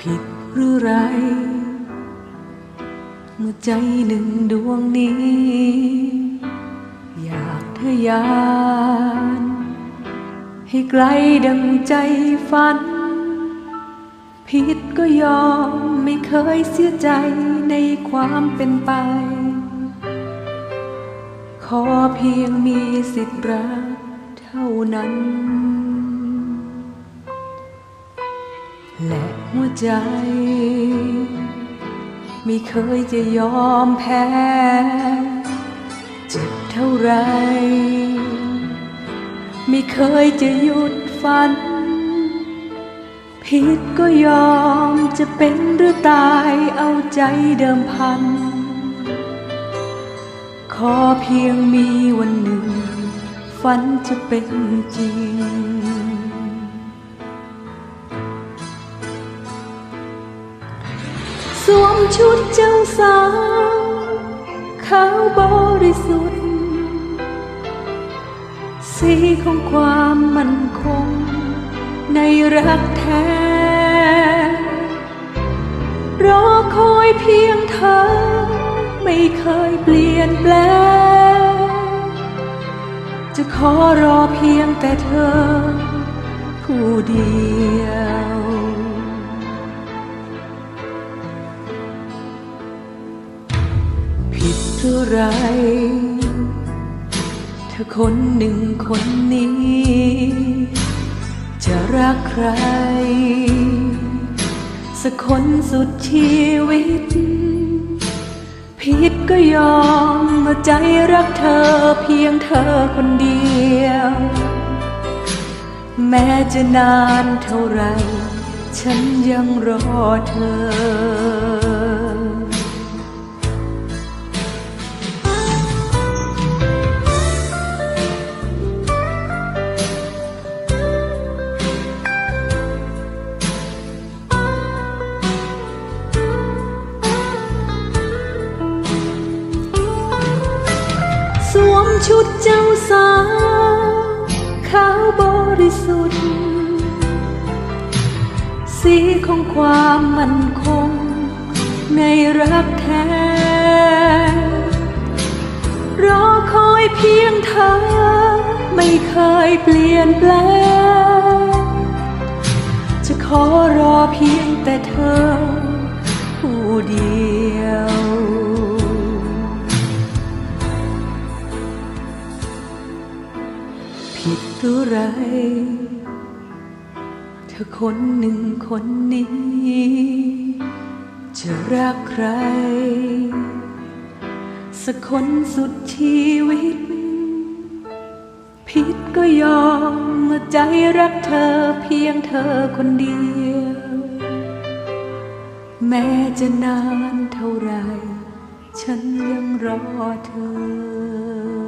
ผิดหรือไร เมื่อใจหนึ่งดวงนี้ อยากทะยาน ให้ไกลดังใจฝัน ผิดก็ยอมไม่เคยเสียใจในความเป็นไป ขอเพียงมีสิทธิ์รักเท่านั้น และหัวใจ ไม่เคยจะยอมแพ้ เจ็บเท่าไร ไม่เคยจะหยุดฝัน ผิดก็ยอมจะเป็นหรือตายเอาใจเดิมพัน ขอเพียงมีวันหนึ่ง ฝันจะเป็นจริง วมชุดเจ้าสาวขาวบริสุทธิ์ สีของความมั่นคง ในรักแท้ รอคอยเพียงเธอ ไม่เคยเปลี่ยนแปลง จะขอรอเพียงแต่เธอ ผู้เดียว ผิดไร เธอคนหนึ่งคนนี้ จะรักใคร สักคนสุดชีวิต ผิดก็ยอมเมื่อใจรักเธอเพียงเธอคนเดียว แม้จะนานเท่าไร ฉันยังรอเธอ ชุดเจ้าสาวขาวบริสุทธิ์ สีของความมั่นคง ในรักแท้ รอคอยเพียงเธอ ไม่เคยเปลี่ยนแปลง จะขอรอเพียงแต่เธอ ผิดหรือไร เธอคนหนึ่งคนนี้ จะรักใคร สักคนสุดชีวิต ผิดก็ยอมเมื่อใจรักเธอเพียงเธอคนเดียว แม้จะนานเท่าไร ฉันยังรอเธอ